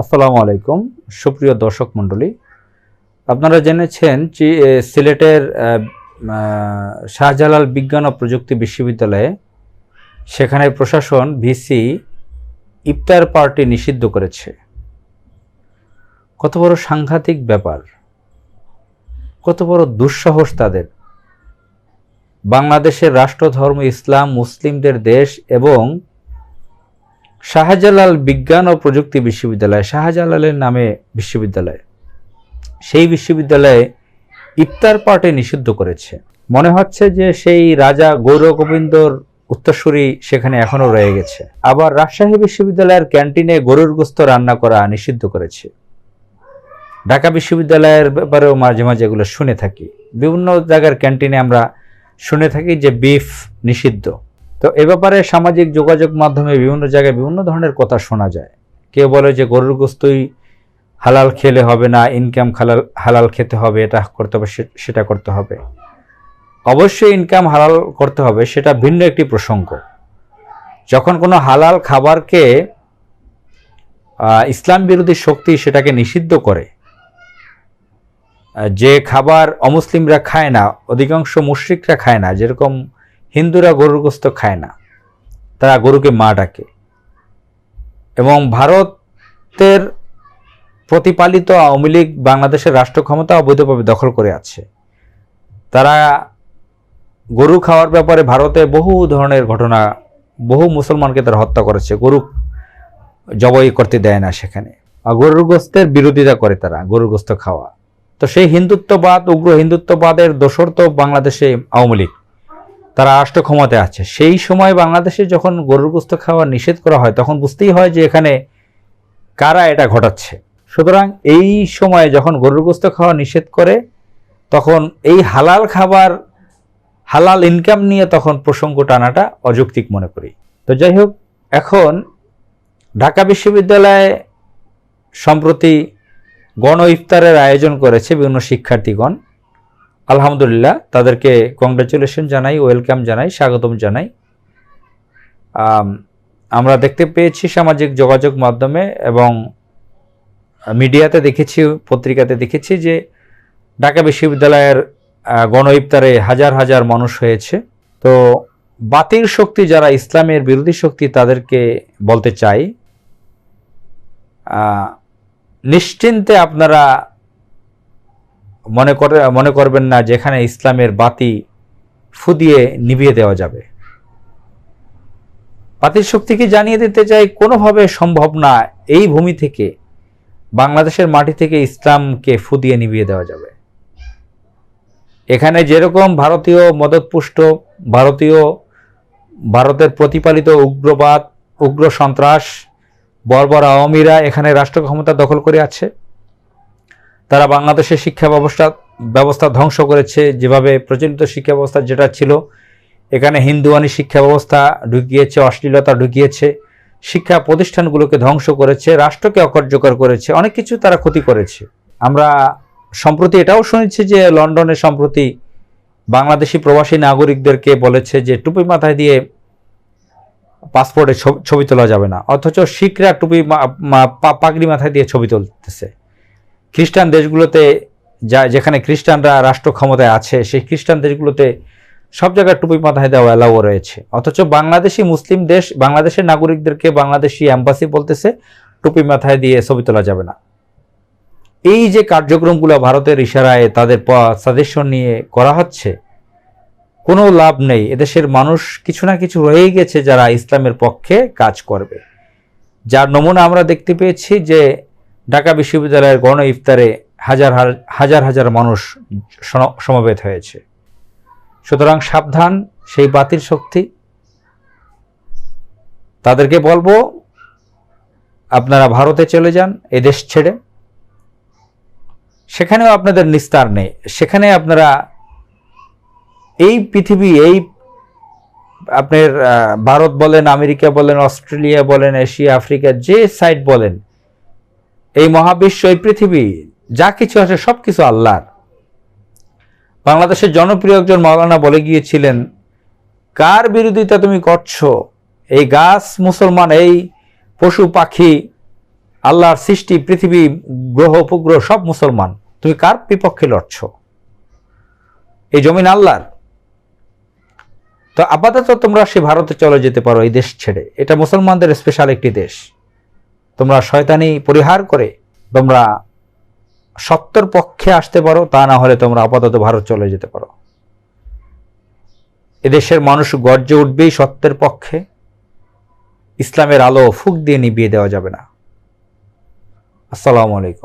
আসসালামু আলাইকুম। সুপ্রিয় দর্শক মণ্ডলী, আপনারা জেনেছেন যে সিলেটের শাহজালাল বিজ্ঞান ও প্রযুক্তি বিশ্ববিদ্যালয়ে সেখানে প্রশাসন ভিসি ইফতার পার্টি নিষিদ্ধ করেছে। কত বড় সাংঘাতিক ব্যাপার। কত বড় দুঃসাহস তাদের। বাংলাদেশের রাষ্ট্রধর্ম, ইসলাম, মুসলিমদের দেশ এবং শাহজালাল বিজ্ঞান ও প্রযুক্তি বিশ্ববিদ্যালয়, শাহজালালের নামে বিশ্ববিদ্যালয়। সেই বিশ্ববিদ্যালয়ে ইফতার পার্টি নিষিদ্ধ করেছে। মনে হচ্ছে যে সেই রাজা গৌর গোবিন্দর উত্তরসূরি সেখানে এখনও রয়ে গেছে। আবার রাজশাহী বিশ্ববিদ্যালয়ের ক্যান্টিনে গরুর গোস্ত রান্না করা নিষিদ্ধ করেছে। ঢাকা বিশ্ববিদ্যালয়ের ব্যাপারেও মাঝে মাঝে এগুলো শুনে থাকি। বিভিন্ন জায়গার ক্যান্টিনে আমরা শুনে থাকি যে বিফ নিষিদ্ধ। তো এ ব্যাপারে সামাজিক যোগাযোগ মাধ্যমে বিভিন্ন জায়গায় বিভিন্ন ধরনের কথা শোনা যায়। কেউ বলে যে গরুর গোস্তই হালাল খেলে হবে না ইনকাম হালাল হালাল খেতে হবে, এটা করতে হবে সেটা করতে হবে। অবশ্যই ইনকাম হালাল করতে হবে, সেটা ভিন্ন একটি প্রসঙ্গ। যখন কোনো হালাল খাবারকে ইসলাম বিরোধী শক্তি সেটাকে নিষিদ্ধ করে, যে খাবার অমুসলিমরা খায় না, অধিকাংশ মুশ্রিকরা খায় না, যেরকম হিন্দুরা গরুর গোস্ত খায় না। তারা গরুকে মা ডাকে। এবং ভারতের প্রতিপালিত আওয়ামী লীগ বাংলাদেশের রাষ্ট্র ক্ষমতা অবৈধভাবে দখল করে আছে। তারা গরু খাওয়ার ব্যাপারে ভারতে বহু ধরনের ঘটনা, বহু মুসলমানকে তারা হত্যা করেছে। গরু জবাই করতে দেয় না সেখানে। গরুর গোস্তের বিরোধিতা করে তারা, গরুর গোস্ত খাওয়া। তো সেই হিন্দুত্ববাদ, উগ্র হিন্দুত্ববাদের দোসর তো বাংলাদেশে আওয়ামী লীগ। তারা রাষ্ট্র ক্ষমতায় আছে। সেই সময় বাংলাদেশে যখন গরুর গোস্ত খাওয়া নিষেধ করা হয়, তখন বুঝতেই হয় যে এখানে কারা এটা ঘটাচ্ছে। সুতরাং এই সময়ে যখন গরুর গোস্ত খাওয়া নিষেধ করে, তখন এই হালাল খাবার, হালাল ইনকাম নিয়ে তখন প্রসঙ্গ টানাটা অযৌক্তিক মনে করি। তো যাই হোক, এখন ঢাকা বিশ্ববিদ্যালয়ে সম্প্রতি গণ ইফতারের আয়োজন করেছে বিভিন্ন শিক্ষার্থীগণ। আলহামদুলিল্লাহ, তাদেরকে কংগ্রেচুলেশন জানাই ওয়েলকাম জানাই, স্বাগতম জানাই। আমরা দেখতে পেয়েছি সামাজিক যোগাযোগ মাধ্যমে এবং মিডিয়াতে দেখেছি, পত্রিকাতে দেখেছি যে ঢাকা বিশ্ববিদ্যালয়ের গণ ইফতারে হাজার হাজার মানুষ হয়েছে। তো বাতিল শক্তি যারা ইসলামের বিরোধী শক্তি তাদেরকে বলতে চাই নিশ্চিন্তে আপনারা মনে করে, মনে করবেন না যেখানে ইসলামের বাতি ফুদিয়ে নিভিয়ে দেওয়া যাবে। বাতিল শক্তিকে জানিয়ে দিতে চাই? কোনোভাবে সম্ভব না। এই ভূমি থেকে, বাংলাদেশের মাটি থেকে ইসলামকে ফুদিয়ে নিভিয়ে দেওয়া যাবে। এখানে যেরকম ভারতীয় মদতপুষ্ট, ভারতীয় ভারতের প্রতিপালিত উগ্রবাদ, উগ্র সন্ত্রাস, বর্বর আওয়ামীরা এখানে রাষ্ট্র ক্ষমতা দখল করে আছে। তারা বাংলাদেশের শিক্ষা ব্যবস্থা ব্যবস্থা ধ্বংস করেছে, যেভাবে প্রচলিত শিক্ষা ব্যবস্থা যেটা ছিল, এখানে হিন্দুয়ানি শিক্ষা ব্যবস্থা ঢুকিয়েছে, অশ্লীলতা ঢুকিয়েছে, শিক্ষা প্রতিষ্ঠানগুলোকে ধ্বংস করেছে, রাষ্ট্রকে অকার্যকর করেছে, অনেক কিছু তারা ক্ষতি করেছে। আমরা সম্প্রতি এটাও শুনেছি যে লন্ডনে সম্প্রতি বাংলাদেশি প্রবাসী নাগরিকদেরকে বলেছে যে টুপি মাথায় দিয়ে পাসপোর্টে ছবি- তোলা যাবে না, অথচ শিখরা টুপি পাগড়ি মাথায় দিয়ে ছবি তুলতেছে। খ্রিস্টান দেশগুলোতে যা, যেখানে খ্রিস্টানরা রাষ্ট্র ক্ষমতায় আছে, সেই খ্রিস্টান দেশগুলোতে সব জায়গায় টুপি মাথায় দেওয়া অ্যালাও রয়েছে। অথচ বাংলাদেশি মুসলিম দেশ, বাংলাদেশের নাগরিকদেরকে বাংলাদেশি অ্যাম্বাসি বলতেছে, টুপি মাথায় দিয়ে ছবি তোলা যাবে না। এই যে কার্যক্রমগুলো ভারতের ইশারায় তাদের সাজেশন নিয়ে করা হচ্ছে, কোনো লাভ নেই। এদেশের মানুষ কিছু না কিছু রয়েই গেছে যারা ইসলামের পক্ষে কাজ করবে। যার নমুনা আমরা দেখতে পেয়েছি যে ঢাকা বিশ্ববিদ্যালয়ের গণ ইফতারে হাজার হাজার হাজার মানুষ সমবেত হয়েছে। সুতরাং সাবধান, সেই বাতিল শক্তি। তাদেরকে বলব, আপনারা ভারতে চলে যান এদেশ ছেড়ে। সেখানেও আপনাদের নিস্তার নেই। সেখানে আপনারা এই পৃথিবী, এই আপনার ভারত বলেন, আমেরিকা বলেন, অস্ট্রেলিয়া বলেন, এশিয়া, আফ্রিকা, যে সাইড বলেন এই মহাবিশ্ব, এই পৃথিবী, যা কিছু আছে সব কিছু আল্লাহর। বাংলাদেশের জনপ্রিয় একজন মাওলানা বলে গিয়েছিলেন, কার বিরোধিতা তুমি করছ? এই গাছ, মুসলমান, এই পশু, পাখি, আল্লাহর সৃষ্টি, পৃথিবী, গ্রহ, উপগ্রহ, সব মুসলমান। তুমি কার বিপক্ষে লড়ছ? এই জমিন আল্লাহর। তো আপাতত তোমরা সে ভারতে চলে যেতে পারো এই দেশ ছেড়ে। এটা মুসলমানদের স্পেশাল একটি দেশ। তোমরা শয়তানি পরিহার করে তোমরা সত্যর পক্ষে আসতে পারো, তা না হলে তোমরা আপাতত ভারত চলে যেতে পারো। এদেশের মানুষ গর্জে উঠবেই সত্যের পক্ষে। ইসলামের আলো ফুক দিয়ে নিভিয়ে দেওয়া যাবে না। আসসালামু আলাইকুম।